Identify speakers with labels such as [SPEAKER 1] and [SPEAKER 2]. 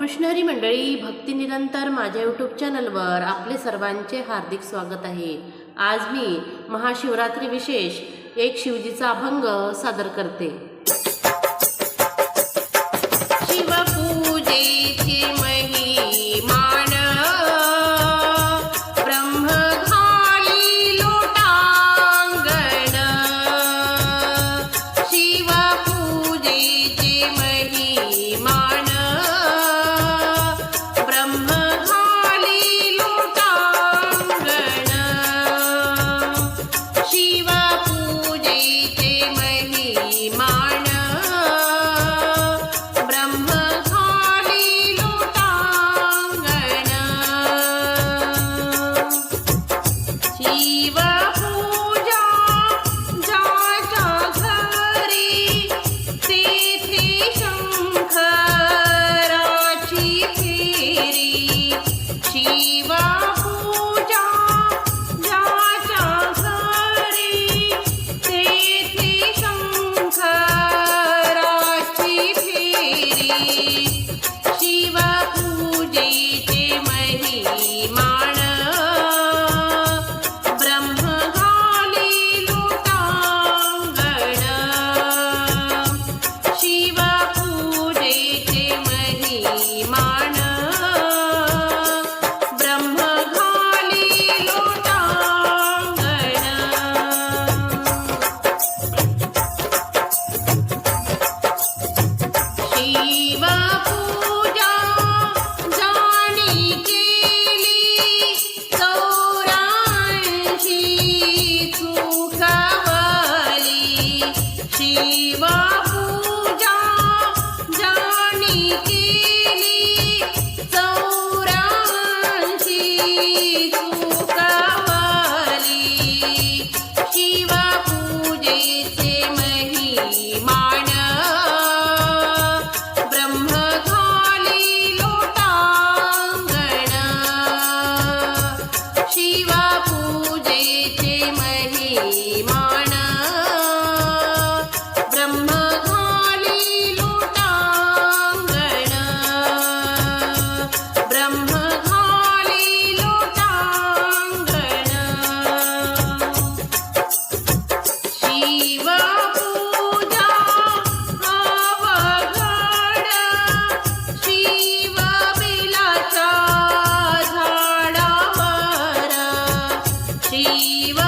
[SPEAKER 1] कृष्णरी मंडळी भक्ती निरंतर माझ्या यूट्यूब चॅनलवर आपले सर्वांचे हार्दिक स्वागत आहे. आज मी महाशिवरात्री विशेष एक शिवजीचा अभंग सादर करते. Viva